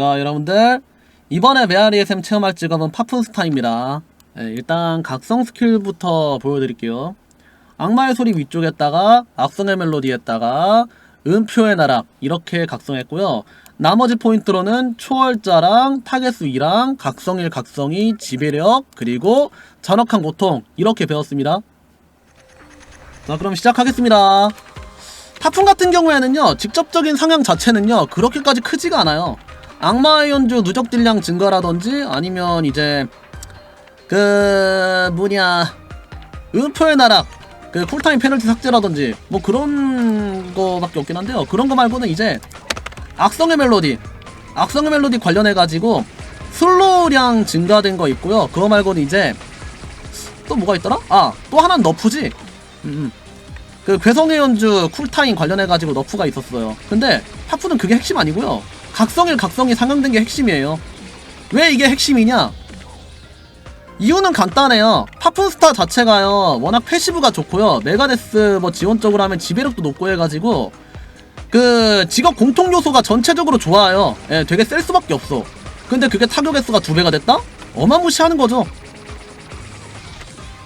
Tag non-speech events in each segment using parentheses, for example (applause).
자 여러분들. 이번에 메아리 SM 체험할 직업은 파푼스타입니다. 네, 일단 각성 스킬부터 보여드릴게요. 악마의 소리 위쪽에다가 악성의 멜로디에다가 음표의 나락 이렇게 각성했고요. 나머지 포인트로는 초월자랑 타겟수 2랑 각성일 각성이 지배력 그리고 전역한 고통 이렇게 배웠습니다. 자 그럼 시작하겠습니다. 파풍 같은 경우에는요 직접적인 상향 자체는요 그렇게까지 크지가 않아요 악마의 연주 누적 딜량 증가라든지 아니면 이제 그 뭐냐 음표의 나락 그 쿨타임 페널티 삭제라든지 뭐 그런 거밖에 없긴 한데요. 그런 거 말고는 이제 악성의 멜로디 악성의 멜로디 관련해 가지고 슬로우량 증가된 거 있고요. 그거 말고는 이제 또 뭐가 있더라? 아 또 하나는 너프지? 음, 음. 그 괴성의 연주 쿨타임 관련해 가지고 너프가 있었어요. 근데 파프는 그게 핵심 아니고요 각성일 각성이 상향된 게 핵심이에요. 왜 이게 핵심이냐? 이유는 간단해요. 파푼스타 자체가요 워낙 패시브가 좋고요. 메가데스 뭐 지원적으로 하면 지배력도 높고 해가지고 그 직업 공통 요소가 전체적으로 좋아요. 예, 되게 셀 수밖에 없어. 근데 그게 타격 횟수가 두 배가 됐다? 어마무시하는 거죠.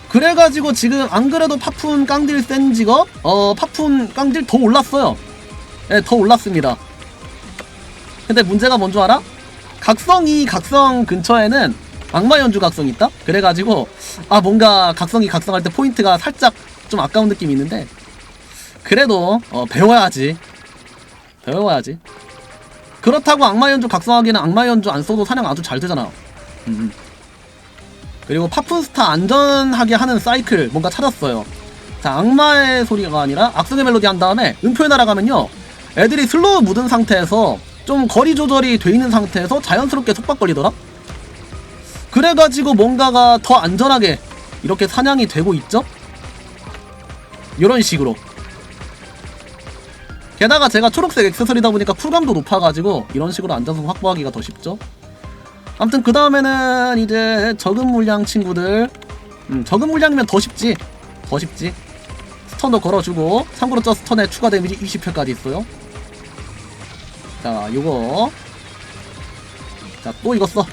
그래가지고 지금 안 그래도 파푼 깡딜 센 직업? 어 파푼 깡딜 더 올랐어요. 예, 더 올랐습니다 근데 문제가 뭔 줄 알아? 각성이 각성 근처에는 악마 연주 각성이 있다? 그래가지고 아 뭔가 각성이 각성할 때 포인트가 살짝 좀 아까운 느낌이 있는데 그래도 어, 배워야지 배워야지 그렇다고 악마 연주 각성하기는 악마 연주 안 써도 사냥 아주 잘 되잖아 음, 음. 그리고 파푼스타 안전하게 하는 사이클 뭔가 찾았어요 자 악마의 소리가 아니라 악성의 멜로디 한 다음에 음표에 날아가면요 애들이 슬로우 묻은 상태에서 좀 거리 조절이 돼 있는 상태에서 자연스럽게 속박걸리더라? 그래가지고 뭔가가 더 안전하게 이렇게 사냥이 되고 있죠? 이런 식으로. 게다가 제가 초록색 액세서리다 보니까 쿨감도 높아가지고 이런 식으로 안전성 확보하기가 더 쉽죠? 아무튼 그 다음에는 이제 적은 물량 친구들. 음, 적은 물량이면 더 쉽지. 더 쉽지. 스턴도 걸어주고 참고로 저 스턴에 추가 데미지 20회까지 있어요 자 요거 자 또 이거 써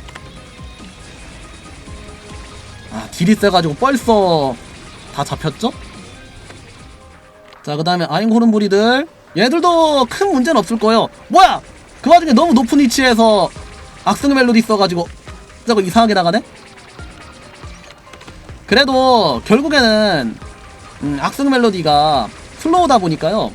아, 딜이 세가지고 벌써 다 잡혔죠? 자, 그 다음에 아잉호른 부리들. 얘들도 큰 문제는 없을 거예요. 뭐야! 그 와중에 너무 높은 위치에서 악성 멜로디 써가지고 저거 이상하게 나가네? 그래도 결국에는 음, 악성 멜로디가 슬로우다 보니까요.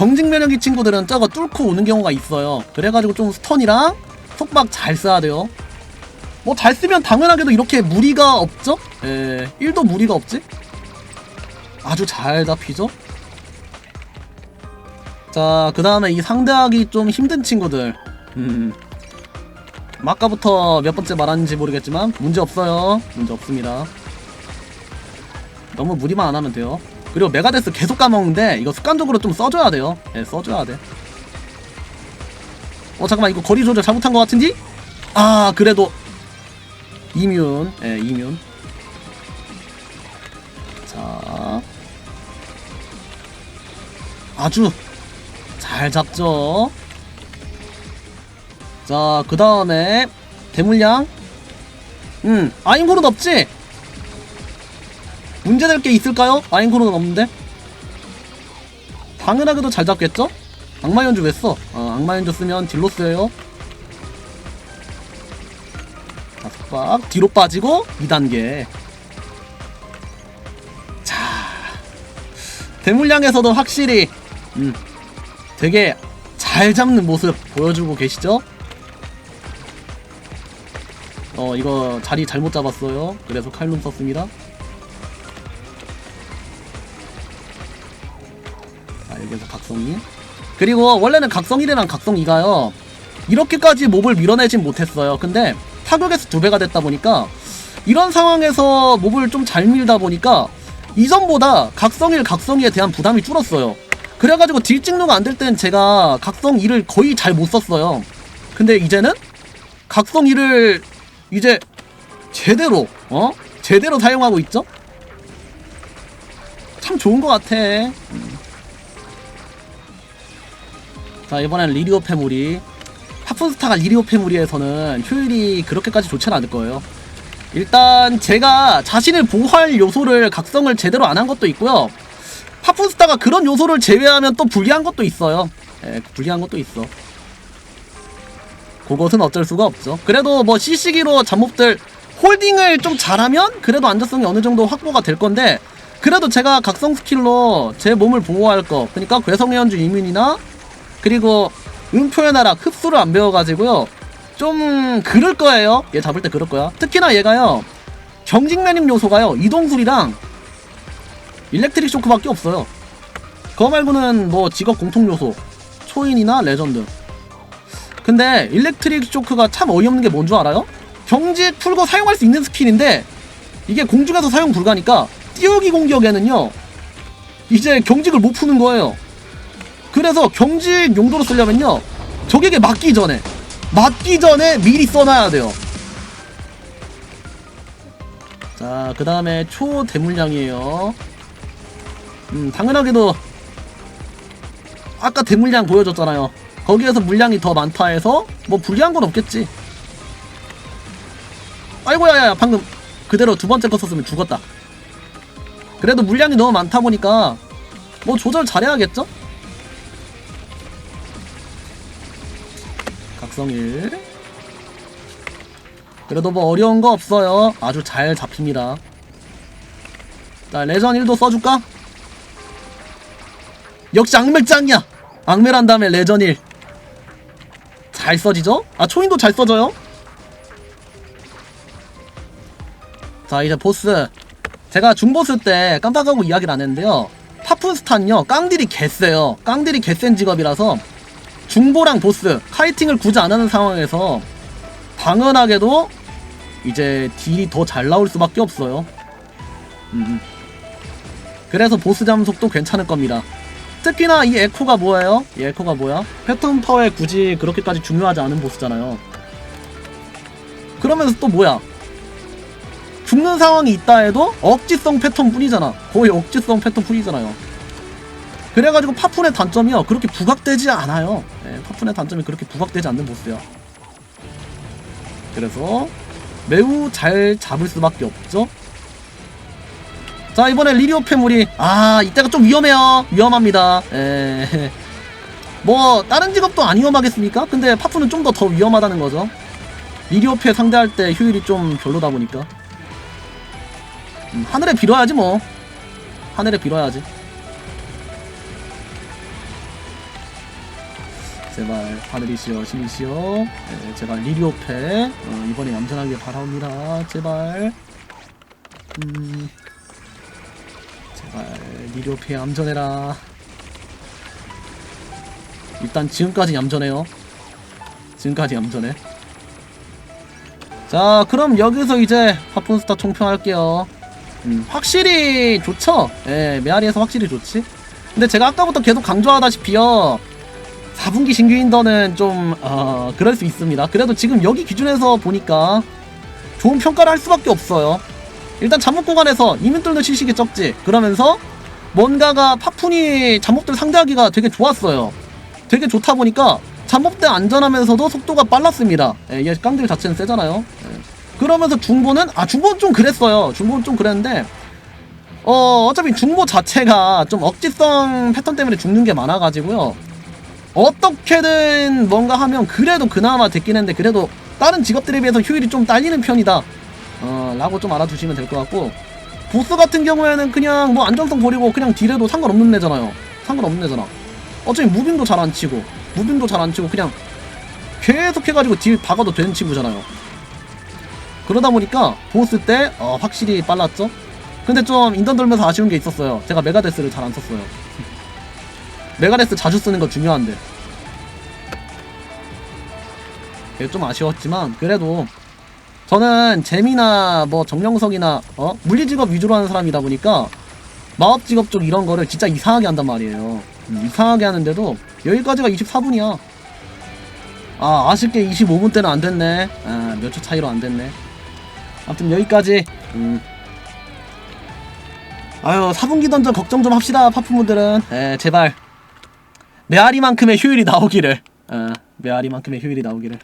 경직 면역이 친구들은 저거 뚫고 오는 경우가 있어요. 그래가지고 좀 스턴이랑 속박 잘 써야 돼요. 뭐 잘 쓰면 당연하게도 이렇게 무리가 없죠? 예, 1도 무리가 없지? 아주 잘 잡히죠? 자, 그 다음에 이 상대하기 좀 힘든 친구들. 음. 아까부터 몇 번째 말하는지 모르겠지만, 문제 없어요. 문제 없습니다. 너무 무리만 안 하면 돼요. 그리고 메가데스 계속 까먹는데, 이거 습관적으로 좀 써줘야 돼요. 예, 써줘야 돼. 어, 잠깐만, 이거 거리 조절 잘못한 것 같은지? 아, 그래도 이뮨, 예, 이뮨. 자, 아주 잘 잡죠. 자, 그 다음에 대물량. 음, 아인코는 없지? 문제될 게 있을까요? 아인코는 없는데? 당연하게도 잘 잡겠죠? 악마 연주 왜 써? 어, 악마 연주 쓰면 딜로 쓰여요. 자, 속박 뒤로 빠지고 2단계 자 대물량에서도 확실히 음, 되게 잘 잡는 모습 보여주고 계시죠? 어 이거 자리 잘못 잡았어요 그래서 칼룸 썼습니다 여기서 각성이 그리고 원래는 각성 1이랑 각성 2가요 이렇게까지 몹을 밀어내진 못했어요 근데 타격에서 두 배가 됐다 보니까 이런 상황에서 몹을 좀 잘 밀다 보니까 이전보다 각성 1, 각성 2에 대한 부담이 줄었어요. 그래가지고 딜 찍노가 안 될 땐 제가 각성 2를 거의 잘 못 썼어요. 근데 이제는 각성 2를 이제 제대로 어 제대로 사용하고 있죠. 참 좋은 것 같아. 음. 자 이번엔 리리오 패물이 파푼스타가 리리오페 무리에서는 효율이 그렇게까지 좋지는 않을 거예요. 일단 제가 자신을 보호할 요소를 각성을 제대로 안 한 것도 있고요. 파푼스타가 그런 요소를 제외하면 또 불리한 것도 있어요. 예, 불리한 것도 있어. 그것은 어쩔 수가 없죠. 그래도 뭐 CC기로 잡몹들 홀딩을 좀 잘하면 그래도 안정성이 어느 정도 확보가 될 건데 그래도 제가 각성 스킬로 제 몸을 보호할 거 그러니까 괴성의 연주 이민이나 그리고 음표의 나락 흡수를 안 배워가지고요. 좀 그럴 거예요. 얘 잡을 때 그럴 거야. 특히나 얘가요. 경직 매님 요소가요. 이동술이랑 일렉트릭 쇼크밖에 없어요. 그거 말고는 뭐 직업 공통 요소 초인이나 레전드. 근데 일렉트릭 쇼크가 참 어이없는 게 뭔 줄 알아요? 경직 풀고 사용할 수 있는 스킬인데 이게 공중에서 사용 불가니까 띄우기 공격에는요 이제 경직을 못 푸는 거예요 그래서 경직 용도로 쓰려면요 적에게 맞기 전에 맞기 전에 미리 써놔야 돼요. 자 그 다음에 초대물량이에요. 음 당연하게도 아까 대물량 보여줬잖아요. 거기에서 물량이 더 많다 해서 뭐 불리한 건 없겠지. 아이고야야 방금 그대로 두 번째 거 썼으면 죽었다. 그래도 물량이 너무 많다 보니까 뭐 조절 잘해야겠죠? 각성일. 그래도 뭐 어려운 거 없어요. 아주 잘 잡힙니다. 자 레전 1도 써줄까? 역시 악멜짱이야. 악멜한 다음에 레전 1잘 써지죠? 아 초인도 잘 써져요? 자 이제 보스. 제가 중보스 때 깜빡하고 이야기를 안 했는데요. 파푼스탄요. 깡딜이 개쎄요. 깡딜이 개센 직업이라서 중보랑 보스 카이팅을 굳이 안 하는 상황에서 당연하게도 이제 딜이 더 잘 나올 수밖에 없어요 음. 그래서 보스 잠속도 괜찮을 겁니다 특히나 이 에코가 뭐예요? 이 에코가 뭐야? 패턴 파워에 굳이 그렇게까지 중요하지 않은 보스잖아요 그러면서 또 뭐야 죽는 상황이 있다 해도 억지성 패턴 뿐이잖아. 거의 억지성 패턴 뿐이잖아요. 그래가지고 파푼의 단점이요. 그렇게 부각되지 않아요. 네, 파푼의 단점이 그렇게 부각되지 않는 보스야. 그래서 매우 잘 잡을 수밖에 없죠. 자 이번에 리리오페물이 아 이때가 좀 위험해요. 위험합니다. 에... (laughs) 뭐 다른 직업도 안 위험하겠습니까? 근데 파푼은 좀더 더 위험하다는 거죠. 리리오페 상대할 때 효율이 좀 별로다 보니까. 음, 하늘에 빌어야지 뭐 하늘에 빌어야지 제발 하늘이시여 신이시여 네, 제발 리리오페 어, 이번에 얌전하게 바라옵니다. 제발. 음 제발 리리오페 얌전해라. 일단 지금까지 얌전해요. 지금까지 얌전해. 자 그럼 여기서 이제 파푼스타 총평할게요. 음, 확실히 좋죠. 예, 메아리에서 확실히 좋지. 근데 제가 아까부터 계속 강조하다시피요. 4분기 신규 인더는 좀, 어, 그럴 수 있습니다. 그래도 지금 여기 기준에서 보니까 좋은 평가를 할 수밖에 없어요. 일단 잠복 구간에서 이민들도 실식이 적지. 그러면서 뭔가가 파푼이 잠복들 상대하기가 되게 좋았어요. 되게 좋다 보니까 잠복대 안전하면서도 속도가 빨랐습니다. 예, 얘 깡들 자체는 세잖아요. 예. 그러면서 중보는 아 중보는 좀 그랬어요. 중보는 좀 그랬는데 어 어차피 중보 자체가 좀 억지성 패턴 때문에 죽는 게 많아가지고요. 어떻게든 뭔가 하면 그래도 그나마 됐긴 했는데 그래도 다른 직업들에 비해서 효율이 좀 딸리는 편이다. 어 라고 좀 알아두시면 될 것 같고 보스 같은 경우에는 그냥 뭐 안정성 버리고 그냥 딜해도 상관없는 애잖아요. 상관없는 애잖아. 어차피 무빙도 잘 안 치고 무빙도 잘 안 치고 그냥 계속 해가지고 딜 박아도 되는 친구잖아요. 그러다 보니까 보스 때 어, 확실히 빨랐죠. 근데 좀 인던 돌면서 아쉬운 게 있었어요. 제가 메가데스를 잘 안 썼어요. 메가데스 자주 쓰는 거 중요한데. 좀 아쉬웠지만 그래도 저는 재미나 뭐 정령석이나 어 물리 직업 위주로 하는 사람이다 보니까 마법 직업 쪽 이런 거를 진짜 이상하게 한단 말이에요. 음, 이상하게 하는데도 여기까지가 24분이야. 아 아쉽게 25분 때는 안 됐네. 아, 몇 초 차이로 안 됐네. 아무튼 여기까지 음. 아유 4분기 던전 걱정 좀 합시다 파프분들은 에 제발 메아리만큼의 효율이 나오기를. 어, 메아리만큼의 효율이 나오기를